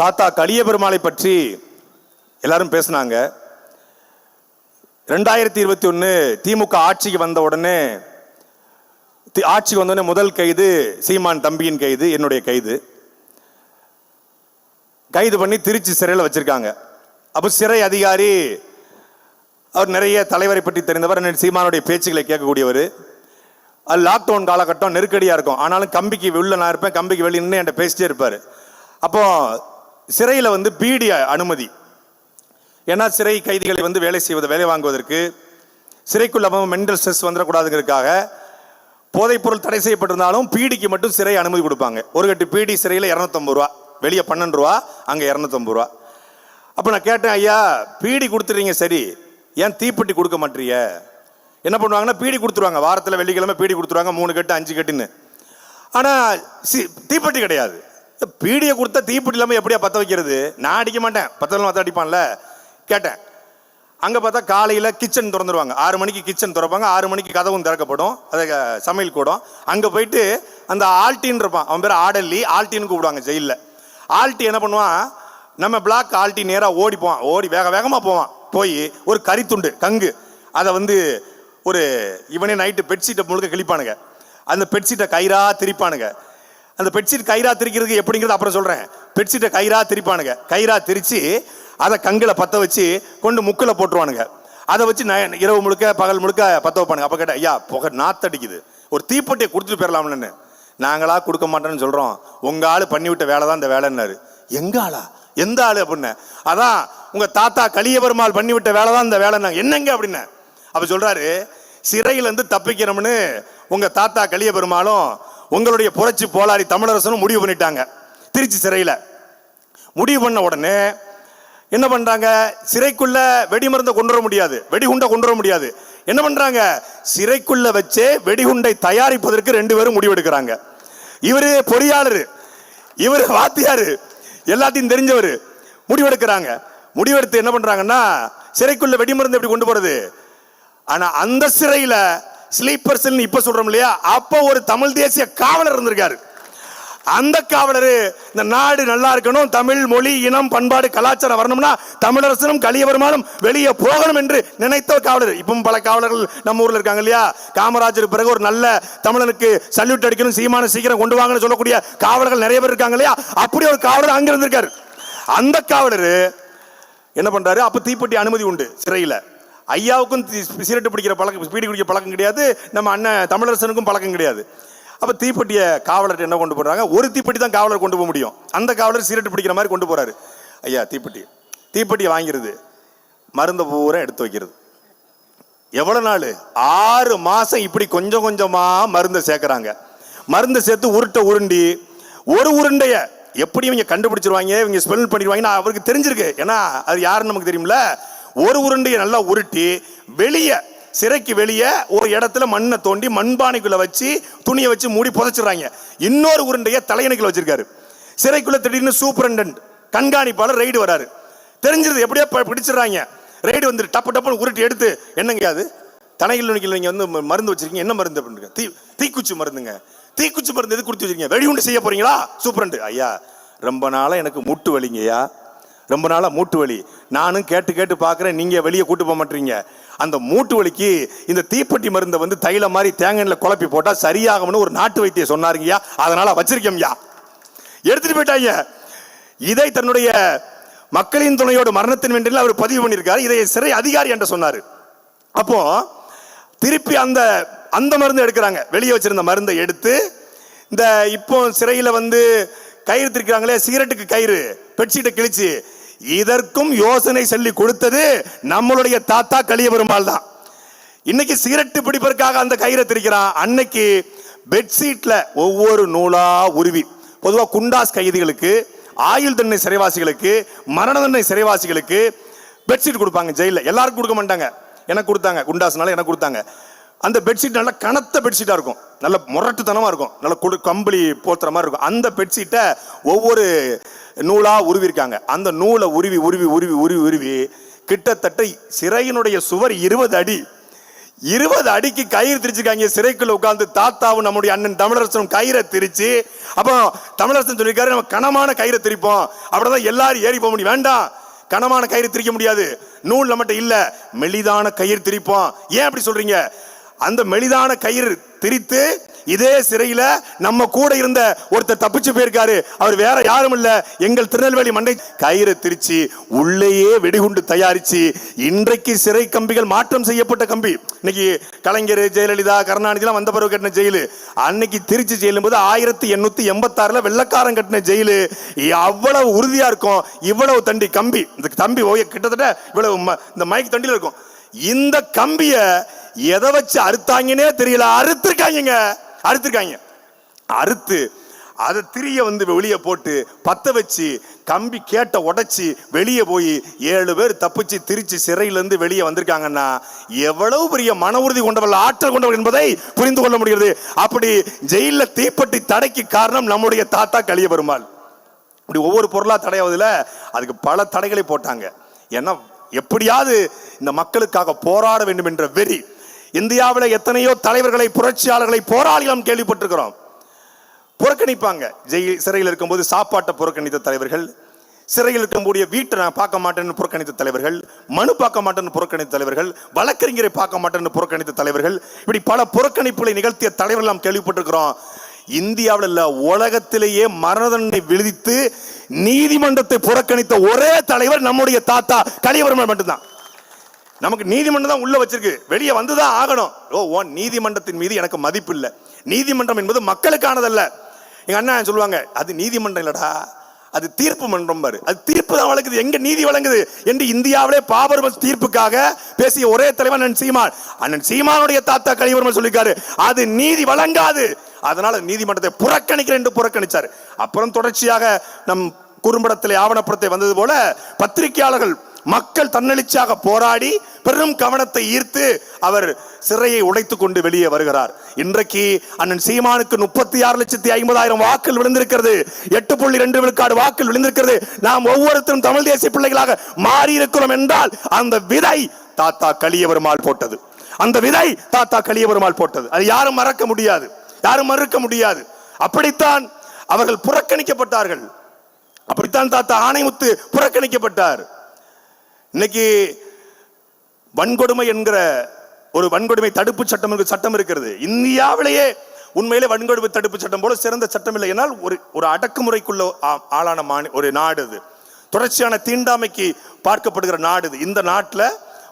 தாத்தா கலிய பெருமாளை பற்றி எல்லாரும் பேசினாங்க. ரெண்டாயிரத்தி இருபத்தி ஒன்று திமுக ஆட்சிக்கு வந்த உடனே தி- ஆட்சிக்கு வந்தோடனே முதல் கைது சீமான் தம்பியின் கைது என்னுடைய கைது. கைது பண்ணி திருச்சி சிறையில் வச்சிருக்காங்க. அப்போ சிறை அதிகாரி அவர் நிறைய தலைவரை பற்றி தெரிந்தவர் சீமானுடைய பேச்சுகளை கேட்கக்கூடியவர். அது லாக்டவுன் காலகட்டம் நெருக்கடியாக இருக்கும். ஆனாலும் கம்பிக்கு உள்ள நான் இருப்பேன் கம்பிக்கு வெளியே நின்று என்கிட்ட பேசிட்டே இருப்பார். அப்போது சிறையில் வந்து பீடி அனுமதி. ஏன்னா சிறை கைதிகளை வந்து வேலை செய்வது வேலை வாங்குவதற்கு சிறைக்குள்ள மென்டல் ஸ்ட்ரெஸ் வந்துடக்கூடாதுங்கிறதுக்காக போதைப்பொருள் தடை செய்யப்பட்டிருந்தாலும் பீடிக்கு மட்டும் சிறை அனுமதி கொடுப்பாங்க. ஒரு கட்டு பீடி சிறையில் இரநூத்தம்பது ரூபா வெளியே பன்னெண்டு ரூபா அங்கே இரநூத்தம்பது ரூபா. அப்போ நான் கேட்டேன் ஐயா பீடி கொடுத்துறீங்க சரி. ஏன் தீப்பெட்டி கொடுக்க மாட்டீங்க? என்ன பண்ணுவாங்கன்னா பீடி கொடுத்துருவாங்க. வாரத்தில் வெள்ளிக்கிழமை பீடி கொடுத்துருவாங்க. மூணு கட்டு அஞ்சு கட்டுன்னு. ஆனால் சி தீப்பெட்டி கிடையாது. பீடியை கொடுத்தா தீப்பிடி இல்லாமல் எப்படியா பற்ற வைக்கிறது? நான் அடிக்க மாட்டேன். பத்தலாம் பற்ற அடிப்பான்ல? கேட்டேன். அங்கே பார்த்தா காலையில் கிச்சன் திறந்துருவாங்க. ஆறு மணிக்கு கிச்சன் திறப்பாங்க. ஆறு மணிக்கு கதவும் திறக்கப்படும். அதை சமையல் கூடம். அங்கே போயிட்டு அந்த ஆல்ட்டின்னு இருப்பான். அவன் பேர் ஆடல்லி. ஆல்டின்னு கூப்பிடுவாங்க ஜெயிலில். ஆல்ட்டி என்ன பண்ணுவான்? நம்ம பிளாக் ஆல்ட்டி நேராக ஓடி போவான். ஓடி வேக வேகமாக போவான். போய் ஒரு கறித்துண்டு கங்கு. அதை வந்து ஒரு இவனே நைட்டு பெட்ஷீட்டை முழுக்க கிழிப்பானுங்க. அந்த பெட்ஷீட்டை கயிறாக திரிப்பானுங்க. அந்த பெட்ஷீட் கயிறா திரிக்கிறதுக்கு எப்படிங்கிறது அப்புறம் சொல்கிறேன் பெட்ஷீட்டை கயிறா திரிப்பானுங்க. கயிறா திரிச்சு அதை கங்கில் பற்ற வச்சு கொண்டு முக்கில் போட்டுருவானுங்க. அதை வச்சு ந- இரவு முழுக்க பகல் முழுக்க பற்ற வைப்பானுங்க. அப்போ கேட்டேன் ஐயா புகை நாத்தடிக்குது. ஒரு தீப்பெட்டியை கொடுத்துட்டு போயிடலாம்னு நாங்களா கொடுக்க மாட்டோம்னு சொல்கிறோம் உங்கள் ஆள் பண்ணிவிட்ட வேலை தான் இந்த வேலைன்னாரு. எங்க ஆளா? எந்த ஆள்? அப்படின்னு. அதான் உங்கள் தாத்தா கலிய பெருமாள் பண்ணிவிட்ட வேலை தான் இந்த வேலைன்னா என்னங்க? அப்படின்னு. அப்போ சொல்கிறாரு சிறையிலேருந்து தப்பிக்கிறோம்னு உங்கள் தாத்தா கலிய பெருமாளும் உங்களுடைய புரட்சி போலாரி தமிழரசனும் முடிவு பண்ணிட்டாங்க. திருச்சி சிறையில். முடிவு பண்ண உடனே என்ன பண்ணுறாங்க சிறைக்குள்ள வெடிமருந்தை கொண்டு வர முடியாது. வெடிகுண்டை கொண்டு வர முடியாது. என்ன பண்ணுறாங்க சிறைக்குள்ள வச்சே வெடிகுண்டை தயாரிப்பதற்கு ரெண்டு பேரும் முடிவெடுக்கிறாங்க இவர் பொறியாளர். இவர் வாத்தியாரு. எல்லாத்தையும் தெரிஞ்சவர். முடிவெடுக்கிறாங்க முடிவெடுத்து என்ன பண்றாங்கன்னா சிறைக்குள்ள வெடிமருந்து எப்படி கொண்டு போகிறது ஆனால் அந்த சிறையில் ஸ்லீப்பர் செல் இப்ப சொல்றோம் இல்லையா? அப்போ ஒரு தமிழ் தேசிய காவலர் இருந்திருக்காரு. அந்த காவலர் இந்த நாடு நல்லா இருக்கணும் தமிழ் மொழி இனம் பண்பாடு கலாச்சாரம் வரணும்னா தமிழரசனும் கலியவருமானும் வெளியே போகணும் என்று நினைத்த காவலர். இப்பவும் பல காவலர்கள் நம்ம ஊர்ல இருக்காங்க இல்லையா? காமராஜர் பிறகு ஒரு நல்ல தமிழனுக்கு சல்யூட் அடிக்கணும் சீமான சீக்கிரம் கொண்டு வாங்கன்னு சொல்லக்கூடிய காவலர்கள் நிறைய பேர் இருக்காங்க இல்லையா? அப்படி ஒரு காவலர் அங்க இருந்திருக்காரு அந்த காவலர் என்ன பண்றாரு? அப்ப தீப்பெட்டி அனுமதி உண்டு சிறையில. ஐயாவுக்கும் சிகரெட்டு பிடிக்கிற பழக்கம் பீடி குடிக்கிற பழக்கம் கிடையாது. நம்ம அண்ணன் தமிழரசனுக்கும் பழக்கம் கிடையாது. அப்போ தீப்பெட்டியை காவலர் என்ன கொண்டு போடுறாங்க? ஒரு தீப்பெட்டி தான் காவலர் கொண்டு போக முடியும். அந்த காவலர் சிகரெட்டு பிடிக்கிற மாதிரி கொண்டு போகிறாரு ஐயா தீப்பெட்டி. தீப்பெட்டியை வாங்கிறது மருந்த பூரா எடுத்து வைக்கிறது. எவ்வளோ நாள்? ஆறு மாதம் இப்படி கொஞ்சம் கொஞ்சமாக மருந்தை சேர்க்குறாங்க. மருந்தை சேர்த்து உருட்டை உருண்டி ஒரு உருண்டைய எப்படி இவங்க கண்டுபிடிச்சிருவாங்க இவங்க ஸ்மெல் பண்ணிடுவாங்கன்னா அவருக்கு தெரிஞ்சிருக்கு. ஏன்னா அது யாருன்னு நமக்கு தெரியும்ல? ஒரு உருண்டையை நல்லா உருட்டி வெளியே சிறைக்கு வெளியே ஒரு இடத்துல மண்ணை தோண்டி மண்பானைக்குள்ளே வச்சு துணியை வச்சு மூடி புதைச்சிடுறாங்க. இன்னொரு உருண்டையை தலையணைக்குள்ள வச்சிருக்காரு. சிறைக்குள்ள திடீர்னு சூப்பரண்டன்ட் கண்காணிப்பாளர் ரைடு வராரு. தெரிஞ்சிருது எப்படியோ ப- பிடிச்சிடுறாங்க. ரைடு வந்து டப்பு டப்புன்னு உருட்டி எடுத்து என்னங்க அது? தனையில் நீங்கள் வந்து மருந்து வச்சிருக்கீங்க என்ன மருந்து அப்படிங்க தீ தீக்குச்சி மருந்துங்க. தீக்குச்சி மருந்து எது கொடுத்து வச்சிருக்கீங்க? வெடிகுண்டு செய்ய போறீங்களா? சூப்பரண்டு. ஐயா ரொம்ப நாளாக எனக்கு முட்டு வலிங்கய்யா. ரொம்ப நாளாக மூட்டு வலி. நானும் கேட்டு கேட்டு பார்க்குறேன் நீங்கள் வெளியே கூட்டு போக மாட்டீங்க. அந்த மூட்டு வலிக்கு இந்த தீப்பெட்டி மருந்தை வந்து தைல மாதிரி தேங்காயில் குழப்பி போட்டால் சரியாகும்னு ஒரு நாட்டு வைத்தியம் சொன்னாருங்கய்யா. அதனால் வச்சிருக்கேன்யா எடுத்துட்டு போயிட்டாங்க இதை தன்னுடைய மக்களின் துணையோடு மரணத்தின் வேண்டியில் அவர் பதிவு பண்ணியிருக்காரு. இதை சிறை அதிகாரி என்று சொன்னார். அப்போ திருப்பி அந்த அந்த மருந்து எடுக்கிறாங்க. வெளியே வச்சிருந்த மருந்தை எடுத்து இந்த இப்போ சிறையில் வந்து கயிறு திருக்கிறாங்களே சிகரெட்டுக்கு கயிறு பெட்ஷீட்டை கிழிச்சு இதற்கும் யோசனை சொல்லி கொடுத்தது நம்மளுடைய தாத்தா கலிய பெருமாள் தான். இன்னைக்கு சிகரெட்டு பிடிப்பதற்காக அந்த கயிறை திரிக்கிறான். அன்னைக்கு பெட்ஷீட்ல ஒவ்வொரு நூலா உருவி பொதுவாக குண்டாஸ் கைதிகளுக்கு ஆயுள் தண்டனை சிறைவாசிகளுக்கு மரண தண்டனை சிறைவாசிகளுக்கு பெட்ஷீட் கொடுப்பாங்க ஜெயிலில். எல்லாருக்கும் கொடுக்க மாட்டாங்க. எனக்கு கொடுத்தாங்க. குண்டாஸ்னால எனக்கு கொடுத்தாங்க. அந்த பெட்ஷீட் நல்லா கனத்த பெட்ஷீட்டாக இருக்கும். நல்ல முரட்டுத்தனமாக இருக்கும். நல்ல கொடு கம்பளி போத்துற மாதிரி இருக்கும். அந்த பெட்ஷீட்டை ஒவ்வொரு நூலாக உருவிருக்காங்க. அந்த நூலை உருவி உருவி உருவி உருவி உருவி கிட்டத்தட்ட சிறையினுடைய சுவர் இருபது அடி. இருபது அடிக்கு கயிறு திரிச்சிருக்காங்க. சிறைக்குள்ள உட்காந்து தாத்தாவும் நம்முடைய அண்ணன் தமிழரசனும் கயிறை திரிச்சு அப்போ தமிழரசன் சொல்லியிருக்காரு நம்ம கனமான கயிறை திரிப்போம். அப்படிதான் எல்லாரும் ஏறி போக முடியும். வேண்டாம். கனமான கயிறு திரிக்க முடியாது. நூல் நம்மகிட்ட இல்ல. மெலிதான கயிறு திரிப்போம். ஏன் அப்படி சொல்றீங்க? அந்த மெலிதான கயிறு திரித்து இதே சிறையில நம்ம கூட இருந்த ஒருத்தர் தப்பிச்சு போயிருக்காரு. அவர் வேற யாரும் இல்ல. எங்கள் திருநெல்வேலி மண்டை கயிறு திருச்சி உள்ளேயே வெடிகுண்டு தயாரிச்சு இன்றைக்கு சிறை கம்பிகள் மாற்றம் செய்யப்பட்ட கம்பி. இன்னைக்கு கலைஞர் ஜெயலலிதா கருணாநிதிலாம் வந்த பிறகு கட்டின ஜெயிலு. அன்னைக்கு திருச்சி ஜெயிலும் போது ஆயிரத்தி எண்ணூத்தி எண்பத்தாறுல வெள்ளக்காரன் கட்டின ஜெயிலு. அவ்வளவு உறுதியா இருக்கும். இவ்வளவு தண்டி கம்பி. இந்த கம்பி ஓய கிட்டத்தட்ட இவ்வளவு ம- இந்த மைக் தண்டியில் இருக்கும். இந்த கம்பியை எதை வச்சு அறுத்தாங்கன்னே தெரியல. அறுத்திருக்காங்க அறுத்திருக்காங்க. அறுத்து அதை திரிய வந்து வெளியே போட்டு பத்த வச்சு கம்பி கேட்ட உடைச்சி வெளியே போய் ஏழு பேர் தப்பிச்சு திருச்சி சிறையிலேருந்து வெளியே வந்திருக்காங்கன்னா எவ்வளவு பெரிய மன உறுதி கொண்டவர்கள் ஆற்றல் கொண்டவர்கள் என்பதை புரிந்து கொள்ள முடிகிறது. அப்படி ஜெயிலில் தீப்பெட்டி தடைக்கு காரணம் நம்முடைய தாத்தா கலிய பெருமாள் இப்படி ஒவ்வொரு பொருளாக தடையாவதுல அதுக்கு பல தடைகளை போட்டாங்க. ஏன்னா எப்படியாவது இந்த மக்களுக்காக போராட வேண்டும் என்ற வெறி இந்தியாவில் எத்தனையோ தலைவர்களை புரட்சியாளர்களை போராளிகளும் கேள்விப்பட்டிருக்கிறோம். புறக்கணிப்பாங்க. ஜெயில் சிறையில் இருக்கும்போது சாப்பாட்டை புறக்கணித்த தலைவர்கள் சிறையில் இருக்கக்கூடிய வீட்டை நான் பார்க்க மாட்டேன்னு புறக்கணித்த தலைவர்கள் மனு பார்க்க மாட்டேன்னு புறக்கணித்த தலைவர்கள் வழக்கறிஞரை பார்க்க மாட்டேன்னு புறக்கணித்த தலைவர்கள் இப்படி பல புறக்கணிப்புகளை நிகழ்த்திய தலைவர்கள் நாம் கேள்விப்பட்டிருக்கிறோம். இந்தியாவில் இல்ல உலகத்திலேயே மரண தண்டனை விழுதித்து நீதிமன்றத்தை புறக்கணித்த ஒரே தலைவர் நம்முடைய தாத்தா கலியபெருமாள் மட்டும்தான். நமக்கு நீதிமன்றம் தான் உள்ள வச்சிருக்கு. வெளியே வந்துதான் ஆகணும். ஓ ஓ நீதிமன்றத்தின் மீது எனக்கு மதிப்பு இல்லை. நீதிமன்றம் என்பது மக்களுக்கானதல்ல. எங்க அண்ணா சொல்லுவாங்க அது நீதிமன்றம் இல்லடா. அது தீர்ப்பு மன்றம் பாரு. அது தீர்ப்பு தான் வழங்குது. எங்க நீதி வழங்குது? என்று இந்தியாவிலே பாபர் தீர்ப்புக்காக பேசிய ஒரே தலைவர் அண்ணன் சீமான். அண்ணன் சீமானுடைய தாத்தா கலிவர்மன் சொல்லிருக்காரு அது நீதி வழங்காது. அதனால நீதிமன்றத்தை புறக்கணிக்கிறேன் என்று புறக்கணிச்சார். அப்புறம் தொடர்ச்சியாக நம் குறும்படத்தில் ஆவணப்படத்தை வந்தது போல பத்திரிகையாளர்கள் மக்கள் தன்னெழுச்சியாக போராடி பெரும் கவனத்தை ஈர்த்து அவர் சிறையை உடைத்துக் கொண்டு வெளியே வருகிறார். இன்றைக்கு அண்ணன் சீமானுக்கு முப்பத்தி ஆறு லட்சத்தி ஐம்பதாயிரம் வாக்கள் விழுந்திருக்கிறது. எட்டு புள்ளி ரெண்டு விழுக்காடு வாக்கள் விழுந்திருக்கிறது. நாம் ஒவ்வொருத்தரும் தமிழ் தேசிய பிள்ளைகளாக மாறி இருக்கிறோம் என்றால் அந்த விதை தாத்தா கலியபெருமாள் போட்டது. அந்த விதை தாத்தா கலியபெருமாள் போட்டது. அது யாரும் மறக்க முடியாது. யாரும் மறுக்க முடியாது. அப்படித்தான் அவர்கள் புறக்கணிக்கப்பட்டார்கள். அப்படித்தான் தாத்தா ஆணைமுத்து புறக்கணிக்கப்பட்டார். இன்னைக்கு வன்கொடுமை என்கிற ஒரு வன்கொடுமை தடுப்பு சட்டம் சட்டம் இருக்கிறது. இந்தியாவிலேயே உண்மையிலே வன்கொடுமை தடுப்பு சட்டம் போல சிறந்த சட்டம் இல்லை என்னால் ஒரு ஒரு அடக்குமுறைக்குள்ள ஆ- ஆளான மாநி ஒரு நாடு இது. தொடர்ச்சியான தீண்டாமைக்கு பார்க்கப்படுகிற நாடு இது. இந்த நாட்டில்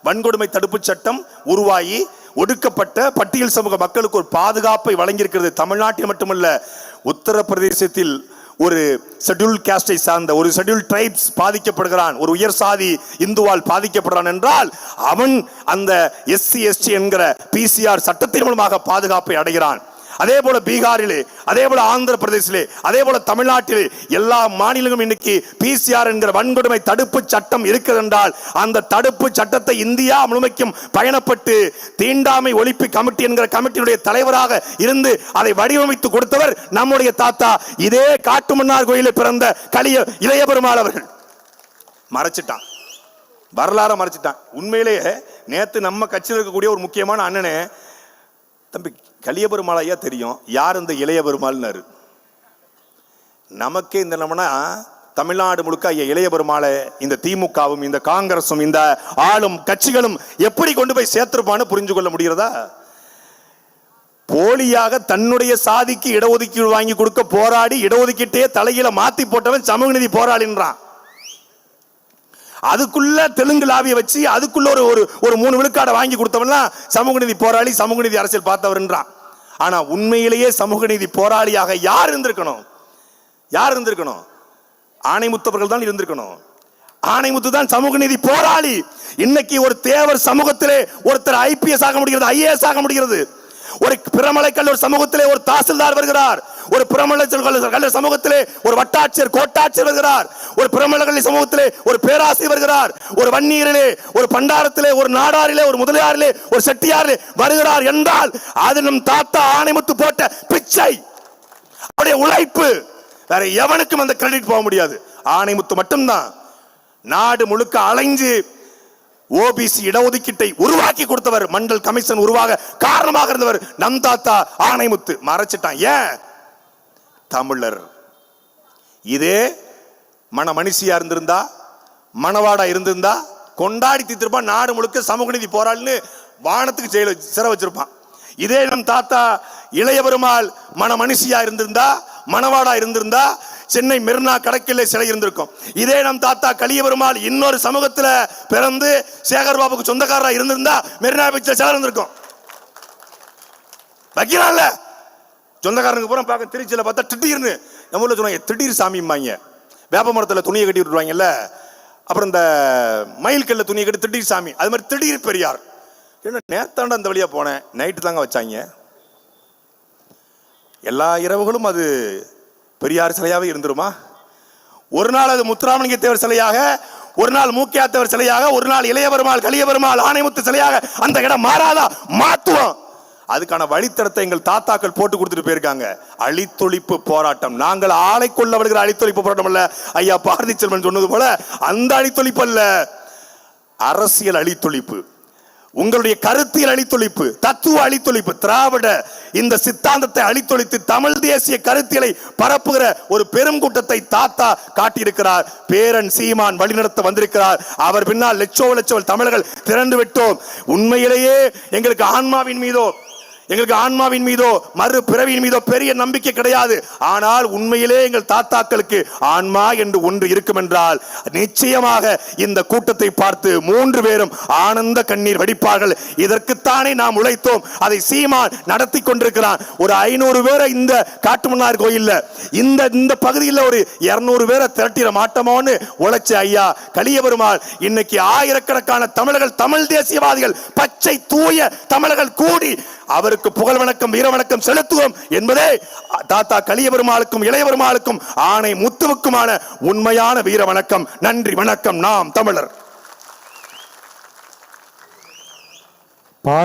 வன்கொடுமை தடுப்பு சட்டம் உருவாகி ஒடுக்கப்பட்ட பட்டியல் சமூக மக்களுக்கு ஒரு பாதுகாப்பை வழங்கியிருக்கிறது தமிழ்நாட்டில் மட்டுமல்ல உத்தரப்பிரதேசத்தில் ஒரு ஷெட்யூல் கேஸ்டை சார்ந்த ஒரு ஷெட்யூல் ட்ரைப்ஸ் பாதிக்கப்படுகிறான் ஒரு உயர் சாதி இந்துவால் பாதிக்கப்படுறான் என்றால் அவன் அந்த எஸ்சி எஸ்டி என்கிற பிசிஆர் சட்டத்தின் மூலமாக பாதுகாப்பை அடைகிறான். அதே போல பீகாரிலே அதே போல ஆந்திர பிரதேசிலே அதே போல தமிழ்நாட்டிலே எல்லா மாநிலங்களும் இன்னைக்கு பிசிஆர் என்கிற வன்கொடுமை தடுப்பு சட்டம் இருக்கிறது என்றால் அந்த தடுப்பு சட்டத்தை இந்தியா முழுமைக்கும் பயணப்பட்டு தீண்டாமை ஒழிப்பு கமிட்டி என்கிற கமிட்டியுடைய தலைவராக இருந்து அதை வடிவமைத்து கொடுத்தவர் நம்முடைய தாத்தா. இதே காட்டுமன்னார் கோயிலில் பிறந்த கலிய இளைய பெருமாள் அவர்கள். மறைச்சிட்டான். வரலாற மறைச்சிட்டான். உண்மையிலேயே நேற்று நம்ம கட்சியில் இருக்கக்கூடிய ஒரு முக்கியமான அண்ணனே தம்பி கலிய பெருமாளையா தெரியும். யார் இந்த இளைய பெருமாள்னாரு நமக்கே இந்த நம்மனா தமிழ்நாடு முழுக்க ஐயா இளைய பெருமாளை இந்த திமுகவும் இந்த காங்கிரஸும் இந்த ஆளும் கட்சிகளும் எப்படி கொண்டு போய் சேர்த்திருப்பான்னு புரிஞ்சு கொள்ள முடிகிறதா? போலியாக தன்னுடைய சாதிக்கு இடஒதுக்கீடு வாங்கி கொடுக்க போராடி இடஒதுக்கீட்டையே தலையில மாத்தி போட்டவன் சமூக நீதி போராளின்றான். அதுக்குள்ள தெலுங்கு லாபியை வச்சு அதுக்குள்ள ஒரு ஒரு ஒரு மூணு விழுக்காடை வாங்கி கொடுத்தவன்லாம் சமூக நீதி போராளி சமூக நீதி அரசியல் பார்த்தவர்ன்றான். ஆனா உண்மையிலேயே சமூக நீதி போராளியாக யார் இருந்திருக்கணும்? யார் இருந்திருக்கணும்? ஆணைமுத்தவர்கள் தான் இருந்திருக்கணும். ஆணைமுத்து தான் சமூக நீதி போராளி. இன்னைக்கு ஒரு தேவர் சமூகத்திலே ஒருத்தர் ஐபிஎஸ் ஆக முடிகிறது ஐஏஎஸ் ஆக முடிகிறது. ஒரு பிரமலை கல்லூர் சமூகத்திலே ஒரு தாசில்தார் வருகிறார். ஒரு பிரமலை கல்லூர் சமூகத்திலே ஒரு வட்டாட்சியர் கோட்டாட்சியர் வருகிறார். ஒரு பிரமலை சமூகத்திலே ஒரு பேராசிரியர் வருகிறார். ஒரு வன்னியரிலே ஒரு பண்டாரத்திலே ஒரு நாடாரிலே ஒரு முதலியாரிலே ஒரு செட்டியாரிலே வருகிறார் என்றால் அது நம் தாத்தா ஆணைமுத்து போட்ட பிச்சை. அவருடைய உழைப்பு. வேற எவனுக்கும் அந்த கிரெடிட் போக முடியாது. ஆணைமுத்து மட்டும்தான். நாடு முழுக்க அலைஞ்சு ஓபிசி இடஒதுக்கீட்டை உருவாக்கி கொடுத்தவர் மண்டல் கமிஷன் உருவாக காரணமாக இருந்தவர் நம் தாத்தா ஆணைமுத்து. மறைச்சிட்டான். ஏன்? தமிழர். இதே மன மனுஷியா இருந்திருந்தா மணவாடா இருந்திருந்தா கொண்டாடி தீர்த்திருப்பான் நாடு முழுக்க சமூக நீதி போராளின்னு வானத்துக்கு ஜெயில சிறை வச்சிருப்பான். இதே நம் தாத்தா இளைய பெருமாள் மன மனுஷியா இருந்திருந்தா மணவாடா இருந்திருந்தா சென்னை மெரினா கடற்கில் சிலை இருந்திருக்கும். இதே நம் தாத்தா கலிய பெருமாள் இன்னொரு சமூகத்தில் பிறந்து சேகர் பாபுக்கு சொந்தக்காரராக இருந்திருந்தா மெரினா பீச்சில் சிலை இருந்திருக்கும். வைக்கிறான்ல சொந்தக்காரனுக்கு பூரா பார்க்க திருச்சியில் பார்த்தா திடீர்னு நம்ம ஊரில் சொன்னாங்க திடீர் சாமிம்பாங்க. வேப்ப மரத்தில் துணியை கட்டி விட்டுருவாங்கல்ல? அப்புறம் இந்த மயில் கல்ல துணியை கட்டி திடீர் சாமி. அது மாதிரி திடீர் பெரியார். என்ன நேத்தாண்ட அந்த வழியாக போனேன். நைட்டு தாங்க வச்சாங்க. எல்லா இரவுகளும் அது பெரியார் சிலையாகவே இருந்துருமா? ஒரு நாள் அது முத்துராமலிங்க தேவர் சிலையாக ஒரு நாள் மூக்கியா தேவர் சிலையாக ஒரு நாள் இளைய பெருமாள் கலிய பெருமாள் ஆணைமுத்து சிலையாக அந்த இடம் மாறாதா? மாத்துவோம். அதுக்கான வழித்தடத்தை எங்கள் தாத்தாக்கள் போட்டு கொடுத்துட்டு போயிருக்காங்க. அழித்தொழிப்பு போராட்டம். நாங்கள் ஆளை கொள்ள வருகிற அழித்தொழிப்பு போராட்டம் அல்ல. ஐயா பாரதி செல்வன் சொன்னது போல அந்த அழித்தொழிப்பு அல்ல. அரசியல் அழித்தொழிப்பு. உங்களுடைய கருத்தியல் அழித்தொழிப்பு தத்துவ அழித்தொழிப்பு திராவிட இந்த சித்தாந்தத்தை அழித்தொழித்து தமிழ் தேசிய கருத்தியலை பரப்புகிற ஒரு பெரும் கூட்டத்தை தாத்தா காட்டியிருக்கிறார். பேரன் சீமான் வழிநடத்த வந்திருக்கிறார். அவர் பின்னால் லட்சோ லட்சோ தமிழர்கள் திரண்டு விட்டோம். உண்மையிலேயே எங்களுக்கு ஆன்மாவின் மீதோ எங்களுக்கு ஆன்மாவின் மீதோ மறு பிறவியின் மீதோ பெரிய நம்பிக்கை கிடையாது. ஆனால் உண்மையிலே எங்கள் தாத்தாக்களுக்கு ஆன்மா என்று ஒன்று இருக்கும் என்றால் நிச்சயமாக இந்த கூட்டத்தை பார்த்து மூன்று பேரும் ஆனந்த கண்ணீர் வடிப்பார்கள். இதற்குத்தானே நாம் உழைத்தோம். அதை சீமான் நடத்தி கொண்டிருக்கிறான். ஒரு ஐநூறு பேரை இந்த காட்டுமன்னார் கோயில்ல இந்த இந்த பகுதியில் ஒரு இருநூறு பேரை திரட்டிட மாட்டோமோன்னு உழைச்ச ஐயா கலிய பெருமாள் இன்னைக்கு ஆயிரக்கணக்கான தமிழர்கள் தமிழ் தேசியவாதிகள் பச்சை தூய தமிழர்கள் கூடி அவருக்கு புகழ் வணக்கம் வீர வணக்கம் செலுத்துவோம் என்பதே தாத்தா கலிய பெருமாளுக்கும் இளைய பெருமாளுக்கும் ஆணை முத்துவுக்குமான உண்மையான வீர வணக்கம். நன்றி வணக்கம். நாம் தமிழர்.